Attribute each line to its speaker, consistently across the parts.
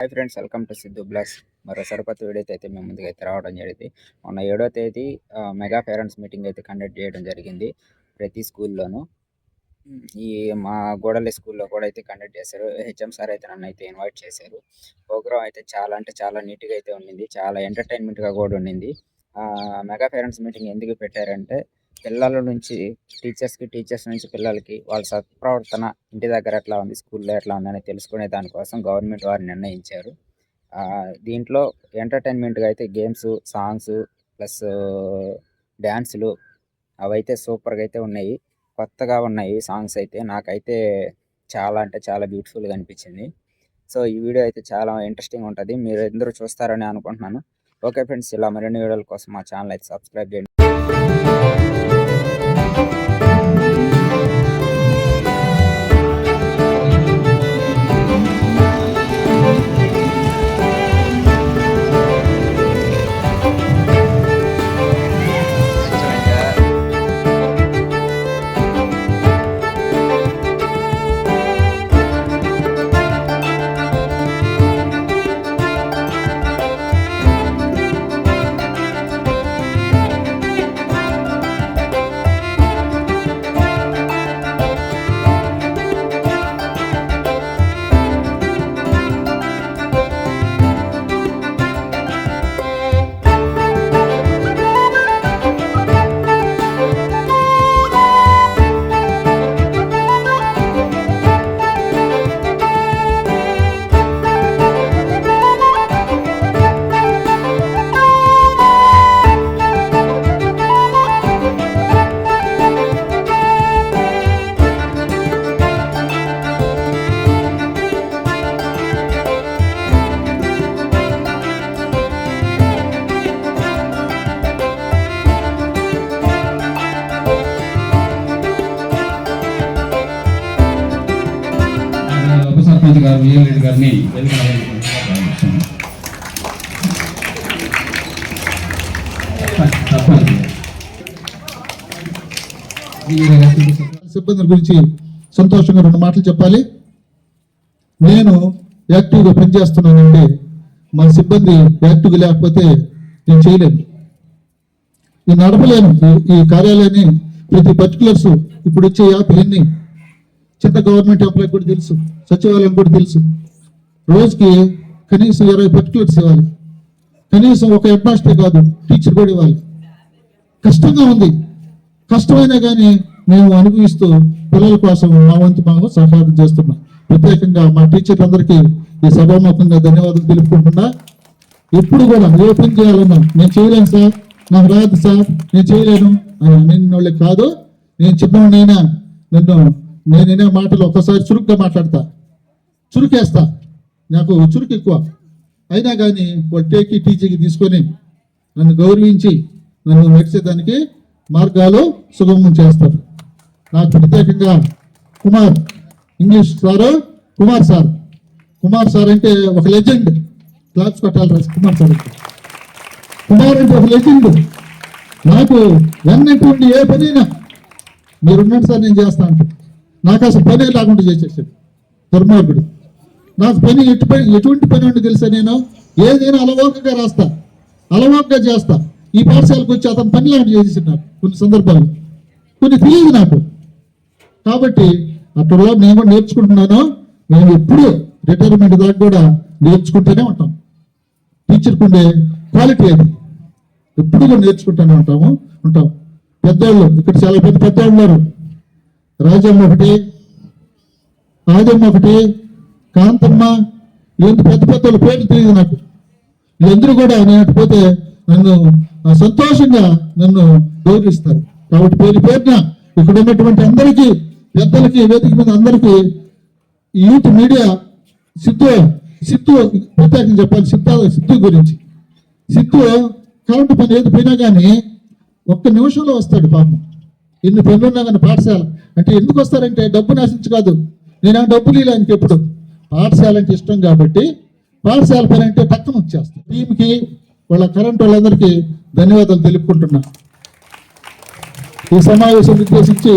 Speaker 1: Hi friends welcome to Siddhu బ్లాస్ మరో సరికొత్త video అయితే మేము ముందుకు అయితే రావడం జరిగింది. మొన్న ఏడో తేదీ మెగా పేరెంట్స్ మీటింగ్ అయితే కండక్ట్ చేయడం జరిగింది ప్రతి స్కూల్లోనూ. ఈ మా గోడలి స్కూల్లో కూడా అయితే కండక్ట్ చేశారు. హెచ్ఎం సార్ అయితే నన్ను అయితే ఇన్వైట్ చేశారు. ప్రోగ్రామ్ అయితే చాలా అంటే చాలా నీట్గా అయితే ఉండింది. చాలా ఎంటర్టైన్మెంట్గా కూడా ఉండింది. మెగా పేరెంట్స్ మీటింగ్ ఎందుకు పెట్టారంటే పిల్లల నుంచి టీచర్స్కి టీచర్స్ నుంచి పిల్లలకి వాళ్ళ సత్ప్రవర్తన ఇంటి దగ్గర ఎట్లా ఉంది స్కూల్లో ఎట్లా ఉందని తెలుసుకునే దానికోసం గవర్నమెంట్ వారు నిర్ణయించారు. దీంట్లో ఎంటర్టైన్మెంట్గా అయితే గేమ్స్ సాంగ్స్ ప్లస్ డ్యాన్సులు అవైతే సూపర్గా అయితే ఉన్నాయి. కొత్తగా ఉన్నాయి సాంగ్స్ అయితే. నాకైతే చాలా అంటే చాలా బ్యూటిఫుల్గా అనిపించింది. సో ఈ వీడియో అయితే చాలా ఇంట్రెస్టింగ్ ఉంటుంది. మీరు ఎందరూ చూస్తారని అనుకుంటున్నాను. ఓకే ఫ్రెండ్స్ ఇలా మరిన్ని వీడియోల కోసం మా ఛానల్ అయితే సబ్స్క్రైబ్ చేయండి.
Speaker 2: గురించి సంతోషంగా రెండు మాటలు చెప్పాలి. నేను యాక్టివ్గా పనిచేస్తున్నానంటే మా సిబ్బంది యాక్టివ్గా లేకపోతే నేను చేయలేను. నేను నడపలేను ఈ- కార్యాలయాన్ని. ప్రతి పర్టికులర్స్ ఇప్పుడు వచ్చే యాప్లు ఎన్ని చిన్న గవర్నమెంట్ ఎంప్లాయ్ కూడా తెలుసు. సచివాలయం కూడా తెలుసు. రోజుకి కనీసం ఇరవై పర్టికులర్స్ ఇవ్వాలి. కనీసం ఒక హెడ్ మాస్టర్ కాదు టీచర్ కూడా ఇవ్వాలి. కష్టంగా ఉంది. కష్టమైనా కానీ మేము అనుభవిస్తూ పిల్లల కోసం మా వంతు మేము సహాయం చేస్తున్నాం. ప్రత్యేకంగా మా టీచర్లందరికీ ఈ సభాముఖంగా ధన్యవాదాలు తెలుపుకుంటున్నా. ఎప్పుడు కూడా ఏ పని చేయాలన్నా నేను చేయలేను సార్ నాకు రాదు సార్ నేను చేయలేను అని అనే వాళ్ళకి కాదు. నేను చిన్నవాడినైనా నన్ను నేను మాటలు ఒక్కసారి చురుగ్గా మాట్లాడతా. చురుకేస్తా. నాకు చురుకు ఎక్కువ. అయినా కానీ వాళ్ళు టేకి టీచర్కి తీసుకొని నన్ను గౌరవించి నన్ను నడిచేదానికి మార్గాలు సుగమం చేస్తారు. నాకు ప్రత్యేకంగా Kumar English sir Kumar sir. Kumar sir అంటే ఒక లెజెండ్ క్లాప్స్ కొట్టాలి కుమార్ సార్ అంటే కుమార్ అంటే ఒక లెజెండ్ నాకు ఎన్నటువంటి ఏ పనైనా మీరున్నాడు సార్ నేను చేస్తా అంటే నాకు అసలు పనే లేకుండా చేసేసాడు దుర్మార్గుడు. నాకు పని ఎటు పని ఎటువంటి పని ఉండి తెలుసా నేను? ఏదైనా అలవోకగా రాస్తా. అలవోకగా చేస్తా. ఈ పాఠశాలకు వచ్చి అతను పని లాంటి చేసేసాడు నాకు కొన్ని సందర్భాలు. కొన్ని తెలియదు నాకు. కాబట్టి అట్లా నేను కూడా నేర్చుకుంటున్నాను? మేము ఎప్పుడు రిటైర్మెంట్ దాకా కూడా నేర్చుకుంటూనే ఉంటాం. టీచర్కి ఉండే క్వాలిటీ అది. ఎప్పుడు కూడా నేర్చుకుంటూనే ఉంటాము ఉంటాం. పెద్దవాళ్ళు ఇక్కడ చాలా పెద్ద పెద్దవాళ్ళు ఉన్నారు. రాజమ్మ ఒకటి ఆదమ్మ ఒకటి కాంతమ్మ ఇలాంటి పెద్ద పెద్ద వాళ్ళ పేర్లు తెలియదు నాకు. వీళ్ళందరూ కూడా నేను పోతే నన్ను సంతోషంగా నన్ను గౌరవిస్తారు. కాబట్టి పేరు పేరున ఇక్కడ ఉన్నటువంటి అందరికీ పెద్దలకి వేదిక మీద అందరికీ యూత్ మీడియా సిద్ధు సిద్ధు ప్రత్యేకంగా చెప్పాలి సిద్ధ సిద్ధు గురించి. సిద్ధు కరెంటు పని ఏది పోయినా కానీ ఒక్క నిమిషంలో వస్తాడు పాపం. ఎన్ని పనులు ఉన్నా కానీ పాఠశాల. అంటే ఎందుకు వస్తారంటే డబ్బు నాశించు కాదు. నేను డబ్బులు ఇలా ఎప్పుడు పాఠశాల అంటే ఇష్టం కాబట్టి పాఠశాల పని అంటే పక్కన వచ్చేస్తాను టీంకి వాళ్ళ కరెంట్ వాళ్ళందరికీ ధన్యవాదాలు తెలుపుకుంటున్నా. ఈ సమావేశం ఉద్దేశించి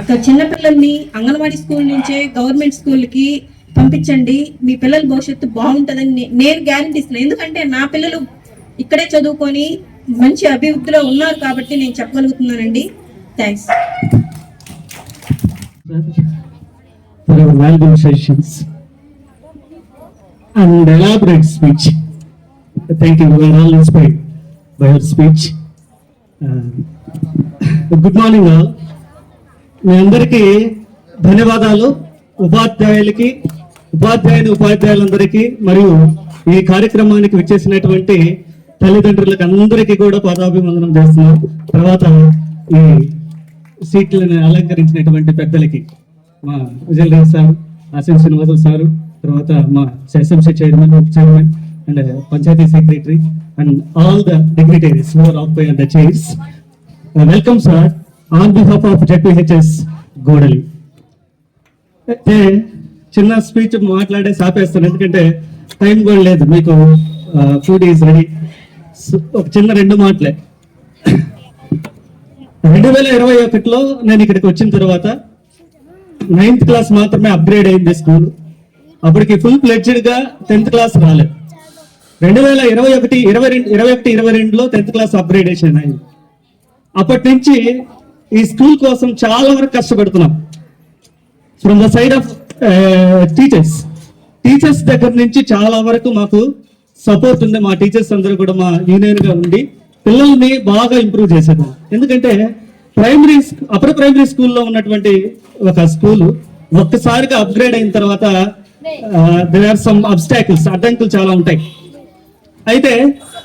Speaker 3: అక్కడ చిన్నపిల్లల్ని అంగన్వాడీ స్కూల్ నుంచే గవర్నమెంట్ స్కూల్కి పంపించండి. మీ పిల్లల భవిష్యత్తు బాగుంటుందని నేను గ్యారంటీ ఇస్తున్నాను ఎందుకంటే నా పిల్లలు ఇక్కడే చదువుకొని మంచి అభివృద్ధిలో ఉన్నారు కాబట్టి నేను చెప్పగలుగుతున్నానండి. Thanks
Speaker 4: and elaborate speech thank you elaborate all inspired by We speech good morning all మీ అందరికీ ధన్యవాదాలు. ఉపాధ్యాయులకి ఉపాధ్యాయుని ఉపాధ్యాయులందరికీ మరియు ఈ కార్యక్రమానికి విచ్చేసినటువంటి తల్లిదండ్రులకు అందరికీ కూడా పాదాభివందనం చేస్తున్నాం తర్వాత ఈ సీట్లను అలంకరించినటువంటి పెద్దలకి మా విజయరాజ్ సార్ ఆసిన్ శ్రీనివాసరావు సారు తర్వాత మా SMC chairman chairman and panchayat secretary and all the dignitaries more of the chairs welcome sir on behalf of ZPHS Godali. అయితే చిన్న స్పీచ్ మాట్లాడే ఆపేస్తాను ఎందుకంటే టైం కూడా లేదు. మీకు ఫుడ్ ఈజ్ రెడీ ఒక చిన్న రెండు మాటలే. రెండు వేల ఇరవై ఒకటిలో నేను ఇక్కడికి వచ్చిన తర్వాత నైన్త్ క్లాస్ మాత్రమే అప్గ్రేడ్ అయింది స్కూల్ అప్పటికి ఫుల్ ప్లెడ్జెడ్గా టెన్త్ క్లాస్ రాలేదు. రెండు వేల ఇరవై ఒకటి ఇరవై రెండు ఇరవై ఒకటి ఇరవై రెండులో టెన్త్ క్లాస్ అప్గ్రేడేషన్ అయింది. అప్పటి నుంచి ఈ స్కూల్ కోసం చాలా వరకు కష్టపడుతున్నాం. From the side of teachers teachers దగ్గర నుంచి చాలా వరకు మాకు సపోర్ట్ ఉంది. మా టీచర్స్ అందరూ కూడా మా యూనియన్గా ఉండి పిల్లల్ని బాగా ఇంప్రూవ్ చేసేదాం. ఎందుకంటే ప్రైమరీ అప్పర్ ప్రైమరీ స్కూల్లో ఉన్నటువంటి ఒక స్కూల్ ఒక్కసారిగా అప్గ్రేడ్ అయిన తర్వాత దేర్ ఆర్ సమ్ అబ్స్టాకిల్స్ అడ్డంకులు చాలా ఉంటాయి. అయితే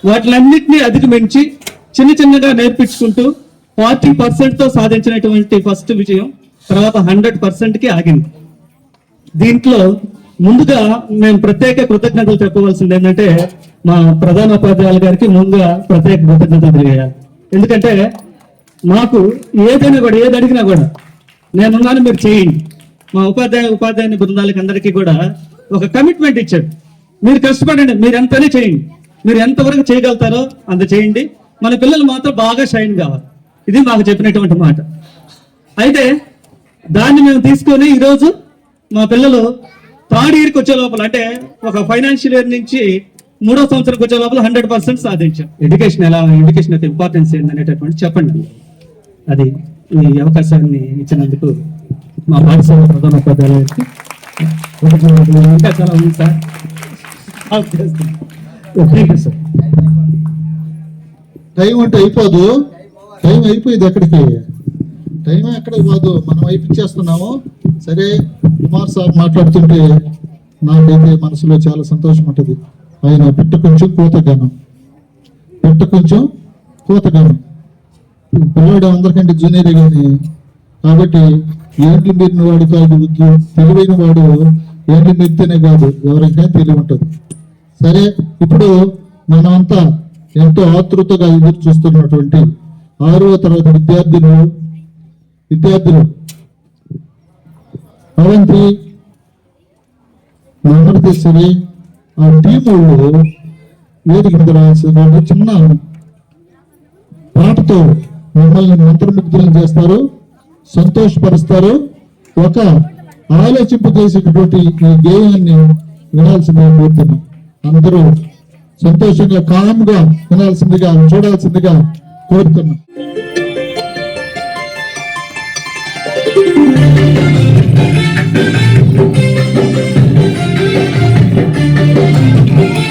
Speaker 4: వాటిలన్నింటినీ అధిగమించి చిన్న చిన్నగా నేర్పించుకుంటూ ఫార్టీ పర్సెంట్తో సాధించినటువంటి ఫస్ట్ విజయం తర్వాత హండ్రెడ్ పర్సెంట్కి ఆగింది. దీంట్లో ముందుగా మేము ప్రత్యేక కృతజ్ఞతలు చెప్పవలసింది ఏంటంటే మా ప్రధాన ఉపాధ్యాయుల గారికి ముందుగా ప్రత్యేక కృతజ్ఞతలు తెలియజేయాలి. ఎందుకంటే మాకు ఏదైనా కూడా ఏది అడిగినా కూడా నేనున్నాను మీరు చేయండి. మా ఉపాధ్యాయ ఉపాధ్యాయుని బృందాలకి అందరికీ కూడా ఒక కమిట్మెంట్ ఇచ్చాడు. మీరు కష్టపడండి మీరు ఎంతనే చేయండి. మీరు ఎంతవరకు చేయగలుగుతారో అంత చేయండి. మన పిల్లలు మాత్రం బాగా షైన్ కావాలి. ఇది మాకు చెప్పినటువంటి మాట. అయితే దాన్ని మేము తీసుకొని ఈరోజు మా పిల్లలు థర్డ్ ఇయర్కి వచ్చే లోపల అంటే ఒక ఫైనాన్షియల్ ఇయర్ నుంచి మూడో సంవత్సరంకి వచ్చే లోపల హండ్రెడ్ పర్సెంట్ సాధించాం. ఎడ్యుకేషన్ ఎలా ఎడ్యుకేషన్ యొక్క ఇంపార్టెన్స్ ఏందనేటటువంటి చెప్పండి. అది ఈ అవకాశాన్ని ఇచ్చినందుకు మా పాఠశాల ప్రధాన ఉపాధ్యాయులకి. ఇంకా చాలా ఉంది sir. Thank you sir.
Speaker 2: Time అంటే అయిపోదు. టైం అయిపోయింది ఎక్కడికి టైం ఎక్కడికి పోదు మనం అయిపించేస్తున్నాము సరే కుమార్ సార్ మాట్లాడుతుంటే నాకైతే మనసులో చాలా సంతోషం ఉంటుంది. ఆయన పిట్ట కొంచెం కోతగానం పిట్ట కొంచెం కోతగానం పిల్లవాడు అందరికంటే జూనియర్ కానీ కాబట్టి ఏంటి మీరిన వాడు కాదు ఉద్యో- తెలివైన వాడు ఏంటి మీరితేనే కాదు ఎవరికైనా తెలివి ఉంటుంది. సరే ఇప్పుడు మనమంతా ఎంతో ఆతృతగా ఎదురు చూస్తున్నటువంటి ఆరవ తరగతి విద్యార్థులు. విద్యార్థులు అవంతి అమృతేశ్వరి ఆ టీం వాళ్ళు వేదిక మీద రాసిన చిన్న పాటతో మిమ్మల్ని మంత్రముగ్ధులను చేస్తారు సంతోషపరుస్తారు. ఒక ఆలోచింపజేసేటటువంటి ఈ గేయాన్ని వినాల్సిందిగా కోరుతున్నాం. అందరూ సంతోషంగా కామ్గా వినాల్సిందిగా చూడాల్సిందిగా కోరుతున్నాం
Speaker 5: గానమ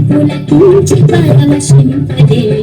Speaker 5: ప్రకృతి పులకించి పరవశింపజేయు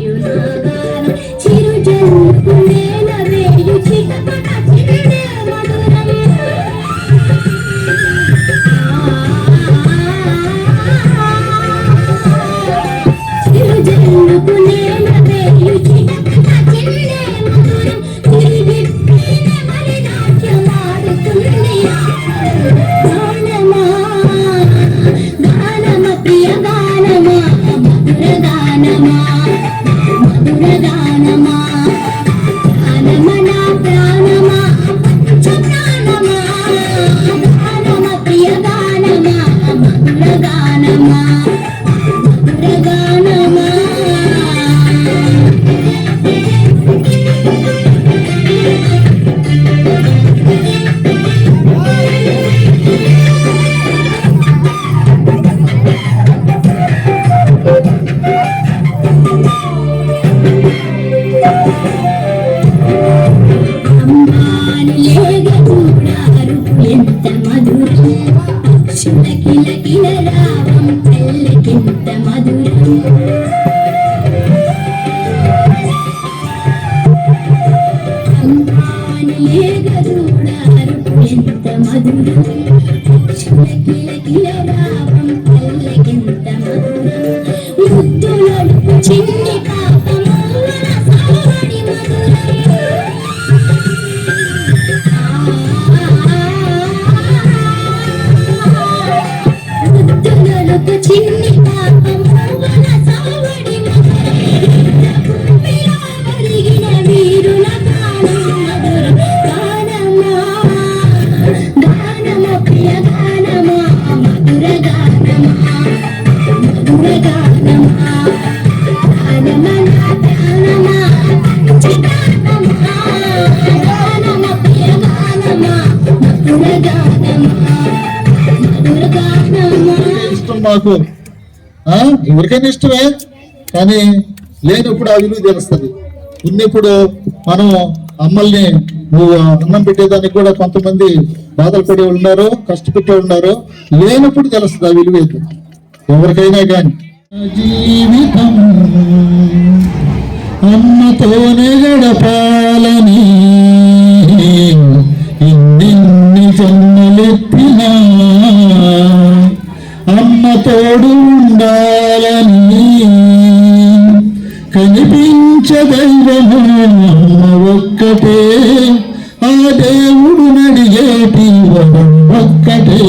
Speaker 2: మాకు. ఆ, ఎవరికైనా ఇష్టమే కానీ లేనప్పుడు ఆ విలువ తెలుస్తుంది. ఉన్నప్పుడు మనం అమ్మల్ని నువ్వు అన్నం పెట్టేదానికి కూడా కొంతమంది బాధలు పడి ఉన్నారు కష్టపెట్టే ఉన్నారు లేనప్పుడు తెలుస్తుంది ఆ విలువ ఎవరికైనా కానీ. జీవితం అమ్మతోనే గడపాలని ఇన్ని జన్మలెత్తినా. అమ్మ తోడు ఉండాలని కనిపించ దైవము అమ్మ ఒక్కటే ఆ దేవుడు నడిగేటి వరం ఒక్కటే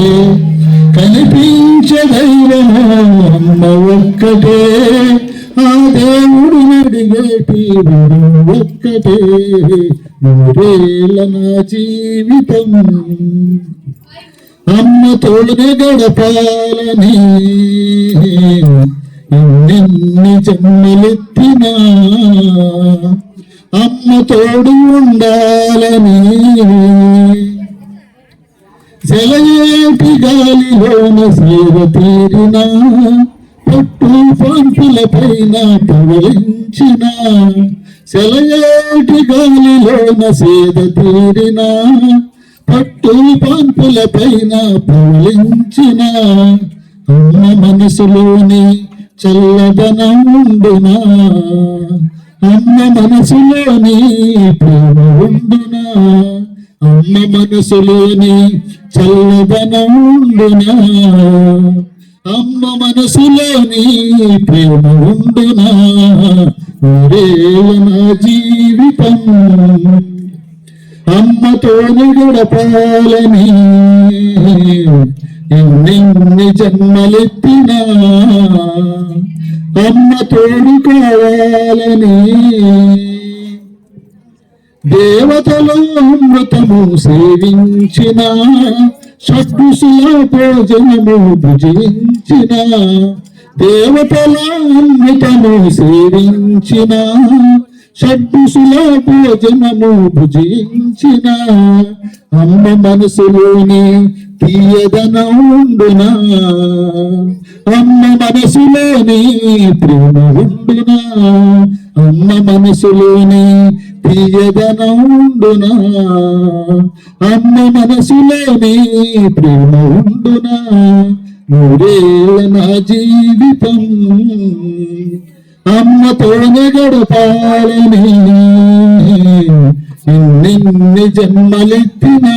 Speaker 2: కనిపించ దైవము అమ్మ ఒక్కటే ఆ దేవుడు నడిగేటి వరం ఒక్కటే నూరేళ్ళ నా జీవితం. అమ్మ తోడునే గడపాలని ఎన్ని జన్మలెత్తినా అమ్మ తోడు ఉండాలని జలయేటి గాలిలోన సేవ తీరిన పట్టు పంపుల పైన పవలించిన సెలయేటి గాలిలోన సేద తీరినా పట్టు పంపుల పైన పవలించిన అమ్మ మనసులోని చల్లదనం ఉండునా అమ్మ మనసులోని ప్రేమ ఉండునా అమ్మ మనసులోని చల్లదనం ఉండునా అమ్మ మనసులోని ప్రేమ ఉండునా ఊరేల నా జీవితం. అమ్మతోని గడపాలని నిన్ని జన్మలెత్తినా అమ్మతోని కావాలని దేవతలు అమృతము సేవించిన షడ్డుసుల భోజనము భుజించిన దేవతల అమృతము సేవించిన షడ్డుసుల భోజనము భుజించిన అమ్మ మనసులోని తీయదనం అమ్మ మనసులోని ప్రేమ ఉండునా? అమ్మ మనసులోని తీయదనం అమ్మ మనసులోని ప్రేమ ఉండునా? నూరేళ్ళ నా జీవితం అమ్మతోనే గడపాలని ఇన్నిన్ని జన్మలెత్తినా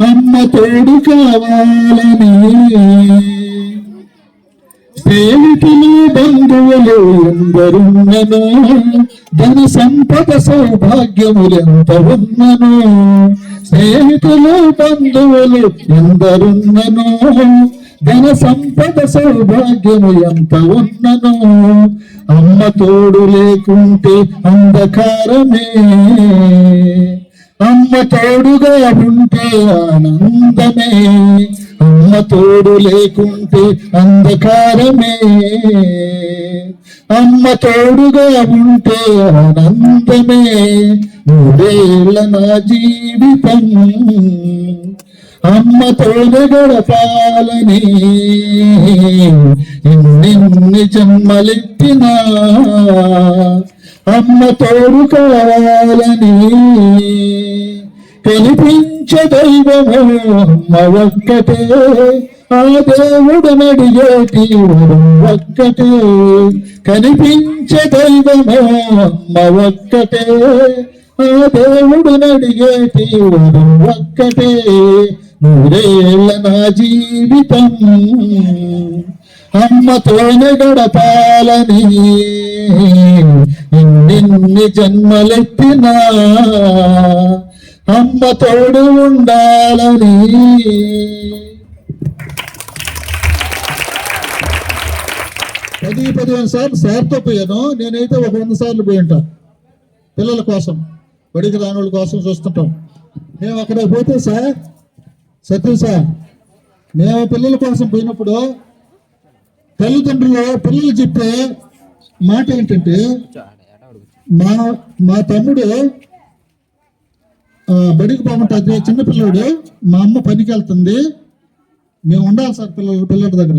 Speaker 2: అమ్మ తోడు కావాలని స్నేహితులు బంధువులు ఎందరున్నను ధన సంపద సౌభాగ్యములెంత ఉన్నను స్నేహితులు బంధువులు ఎందరున్నను ధన సంపద సౌభాగ్యము ఎంత ఉన్నను అమ్మ తోడు లేకుంటే అంధకారమే. అమ్మ తోడుగా ఉంటే ఆనందమే. అమ్మ తోడు లేకుంటే అంధకారమే. అమ్మ తోడుగా ఉంటే ఆనందమే. మూడేళ్ళ నా జీవితం. అమ్మ తోడు గడపాలని ఎన్నెన్ని జన్మలెత్తినా అమ్మ తోడు కావాలని కనిపించే దైవము అమ్మ ఒక్కటే. ఆ దేవుడు నడిగేటి ఒక్కటే. కనిపించే దైవము అమ్మ ఒక్కటే. ఆ దేవుడు నడిగేటి ఒక్కటే. నూరేళ్ళ నా జీవితం. అమ్మతోనే గడపాలని ఇన్నిన్ని జన్మలెత్తినా అమ్మ తోడు ఉండాలని. పది పదిహేను సార్లు సార్తో పోయాను. నేనైతే ఒక వంద సార్లు పోయి ఉంటా పిల్లల కోసం బడికి రాని కోసం చూస్తుంటాం. మేము అక్కడ పోతే సార్ సత్యం సార్ మేము పిల్లల కోసం పోయినప్పుడు తల్లిదండ్రులు పిల్లలు చెప్పే మాట ఏంటంటే మా మా తమ్ముడు బడికి పోమంటే చిన్నపిల్లడు మా అమ్మ పనికి వెళ్తుంది. మేము ఉండాలి సార్ పిల్లల పిల్లల దగ్గర.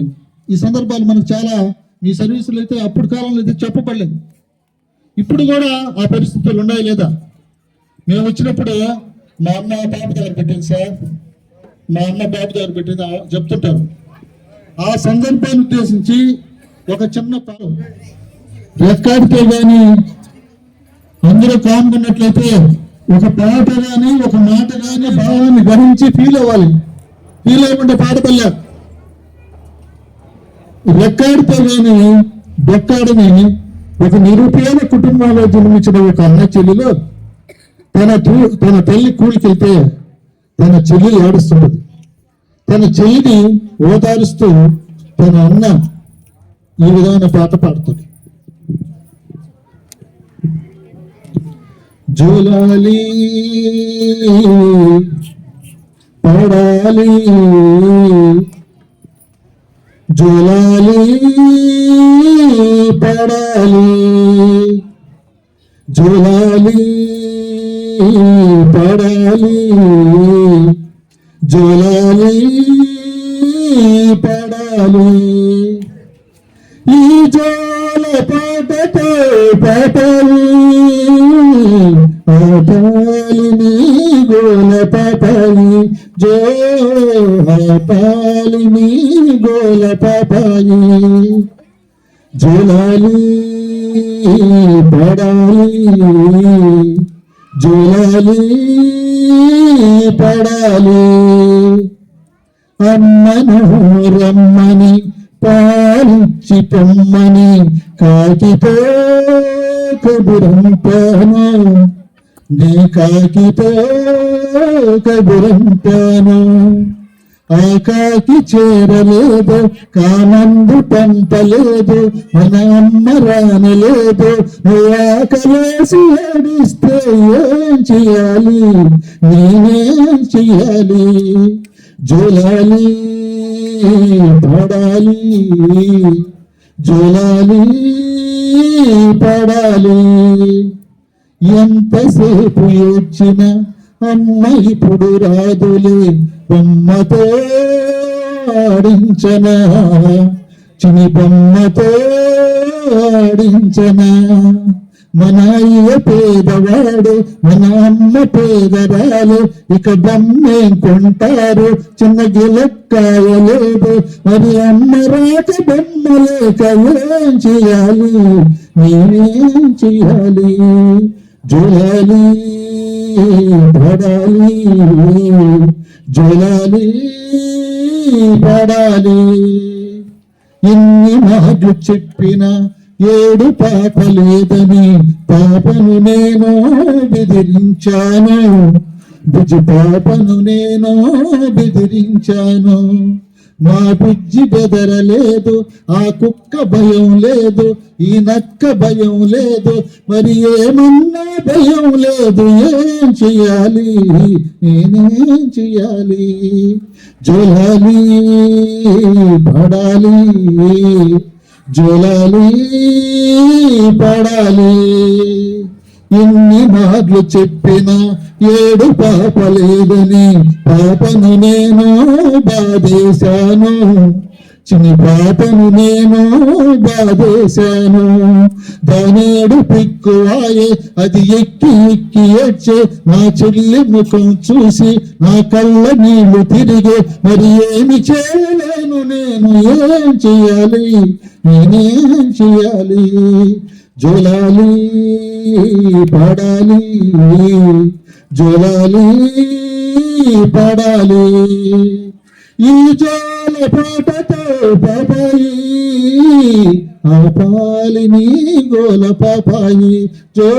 Speaker 2: ఈ సందర్భాలు మనకు చాలా మీ సర్వీసులు అయితే అప్పుడు కాలంలో అయితే చెప్పబడలేదు. ఇప్పుడు కూడా ఆ పరిస్థితులు ఉన్నాయి లేదా? మేము వచ్చినప్పుడు మా అమ్మ పాప దగ్గర పెట్టింది సార్. మా అమ్మ బాబు గారు పెట్టేది చెప్తుంటారు. ఆ సందర్భాన్ని ఉద్దేశించి ఒక చిన్న పాలు కానీ అందరూ కానుకున్నట్లయితే ఒక పాట కానీ ఒక మాట కానీ భావాన్ని గ్రహించి ఫీల్ అవ్వాలి. ఫీల్ అవ్వకుండా పాడపల్లా రెక్కాడితే కానీ బెక్కాడని ఒక నిరుపేద కుటుంబంలో జన్మించిన ఒక అన్న చెల్లెలు తన తన తల్లి కూలికెళ్తే తన చెల్లి ఏడుస్తున్నది తన చెల్లిని ఓదారుస్తూ తన అన్న ఈ విధమైన పాట పాడుతుంది. జోలాలి పడాలి జోలాలి పడాలి జూలాలి పడాలి జ్వలాలి పడాలి. ఈ జోల పాటతో పాటలు ఆపాలిని గోల పాపాలి జో ఆపాలిని గోల పాపాలి. జోలాలి పడాలి. జులలి పడాలి. అమ్మను రమ్మని పాలించి పొమ్మని కాకితో కబురంపాను నీ కాకితో కబురంపాను ఆ చేరలేదు కానందు పంపలేదు మన అమ్మ రానలేదు ఆకలేసి ఏడిస్తే ఏం చేయాలి? నేనేం చెయ్యాలి జూలాలి పడాలి జూలాలి పడాలి. ఎంతసేపు ఏడ్చిన అమ్మ ఇప్పుడు రాదులే. బొమ్మతో ఆడించనా చిని బొమ్మతో ఆడించనా మన అయ్య పేదవాడు మన అమ్మ పేదరాలు ఇక బొమ్మేం కొంటారు. చిన్న గిలక్కాయ లేదు మరి అమ్మ రాక బొమ్మ లేక చేయాలి? నేనేం చేయాలి? జోలాలి పడాలి జోలాలి పడాలి. ఎన్ని మాటలు చెప్పిన ఏడు పాప లేదని పాపను నేను బెదిరించాను. బుజ్జి పాపను నేను బెదిరించాను. మా బుజ్జి బెదరలేదు ఆ కుక్క భయం లేదు ఈ నక్క భయం లేదు మరి ఏమన్నా భయం లేదు ఏం చెయ్యాలి నేనేం చెయ్యాలి? జోలాలి పడాలి జోలాలి పడాలి. ఎన్ని మార్లు చెప్పినా ఏడు పాప లేదని పాపను నేను బాధేశాను. చిన్న పాపను నేను బాధేశాను. దానేడు పిక్కువాయే అది ఎక్కి ఎక్కి ఏడ్చే నా చెల్లి ముఖం చూసి నా కళ్ళ నీళ్ళు తిరిగే మరి ఏమి చేయలేను నేను ఏం చేయాలి? నేనేం చేయాలి? జోలాలి పడాలి జోలాలి పడాలి. ఈ జోల పాటతో పాపాయి ఆపాలిని గోల పాపాయి జో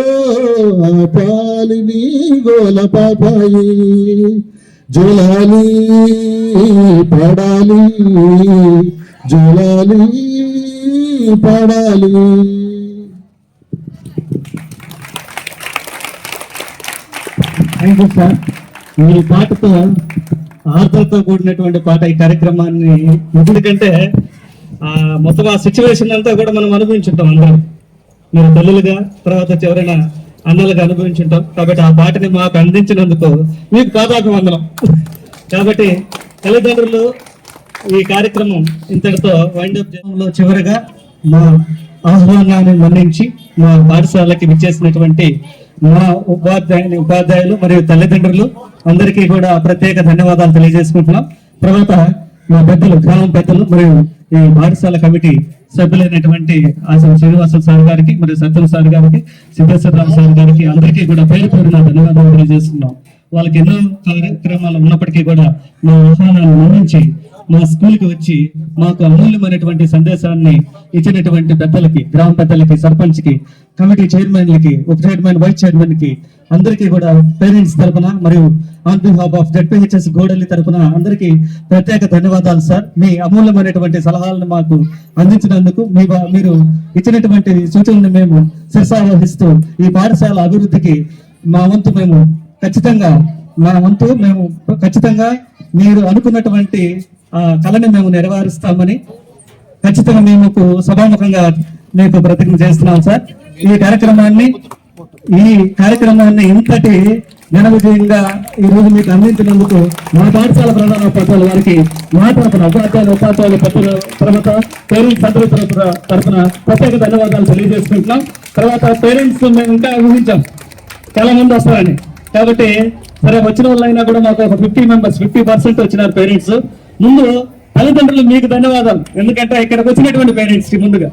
Speaker 2: ఆపాలిని గోల పాపాయి. జోలాలి పడాలి జోలాలి పడాలి.
Speaker 4: థ్యాంక్ యూ సార్ ఈ పాటతో ఆర్తలతో కూడినటువంటి పాట ఈ కార్యక్రమాన్ని ఎందుకంటే ఆ మొత్తం ఆ సిచ్యువేషన్ అంతా కూడా మనం అనుభవించుంటాం అందరం. మీరు తల్లులుగా తర్వాత ఎవరైనా అన్నలుగా అనుభవించుంటాం. కాబట్టి ఆ పాటని మాకు అందించినందుకు మీకు పాదాభివందనం. కాబట్టి తల్లిదండ్రులు ఈ కార్యక్రమం ఇంతటితో వైండప్లో చివరగా మా ఆహ్వానాన్ని మన్నించి మా పాఠశాలకి విచ్చేసినటువంటి మా ఉపాధ్యాయుని ఉపాధ్యాయులు మరియు తల్లిదండ్రులు అందరికీ కూడా ప్రత్యేక ధన్యవాదాలు తెలియజేసుకుంటున్నాం. తర్వాత మా పెద్దలు గ్రామం పెద్దలు మరియు ఈ పాఠశాల కమిటీ సభ్యులైనటువంటి ఆసం శ్రీనివాస సార్ గారికి మరియు సత్యం సార్ గారికి సిద్ధేశ్వరరావు సార్ గారికి అందరికీ కూడా పేరు పేరున ధన్యవాదాలు తెలియజేస్తున్నాం. వాళ్ళకి ఎన్నో కార్యక్రమాలు ఉన్నప్పటికీ కూడా మా ఆహ్వానాన్ని మన్నించి మా స్కూల్కి వచ్చి మాకు అమూల్యమైనటువంటి సందేశాన్ని ఇచ్చినటువంటి పెద్దలకి గ్రామ పెద్దలకి సర్పంచ్కి కమిటీ చైర్మన్లకి ఉప చైర్మన్ వైస్ చైర్మన్కి అందరికీ కూడా పేరెంట్స్ తరఫున మరియు on behalf of ZPHS Godali తరఫున అందరికీ ప్రత్యేక ధన్యవాదాలు సార్. మీ అమూల్యమైనటువంటి సలహాలను మాకు అందించినందుకు మీ మీరు ఇచ్చినటువంటి సూచనలను మేము శిరసావహిస్తూ ఈ పాఠశాల అభివృద్ధికి మా వంతు మేము ఖచ్చితంగా మా వంతు మేము ఖచ్చితంగా మీరు అనుకున్నటువంటి ఆ కళని మేము నెరవేరుస్తామని ఖచ్చితంగా మేము సభాముఖంగా మీకు ప్రతిజ్ఞ చేస్తున్నాం సార్. ఈ కార్యక్రమాన్ని ఈ కార్యక్రమాన్ని ఇంతటి ఘన ఈ రోజు మీకు అందించినందుకు మా పాఠశాల ప్రధాన ఉపాధ్యాయుల వారికి మా తరపున ఉపాధ్యాయులు ఉపాధ్యాయుల పట్టుల తర్వాత పేరెంట్స్ అందరి తరపున తరపున ప్రత్యేక ధన్యవాదాలు తెలియజేసుకుంటున్నాం. తర్వాత పేరెంట్స్ మేము ఇంకా ఊహించాం. చాలా మంది వస్తారని. కాబట్టి సరే వచ్చిన వాళ్ళైనా కూడా మాకు ఒక ఫిఫ్టీ మెంబర్స్ ఫిఫ్టీ పర్సెంట్ వచ్చినారు పేరెంట్స్. ముందు తల్లిదండ్రులు మీకు ధన్యవాదాలు. ఎందుకంటే ఇక్కడికి వచ్చినటువంటి పేరెంట్స్కి ముందుగా.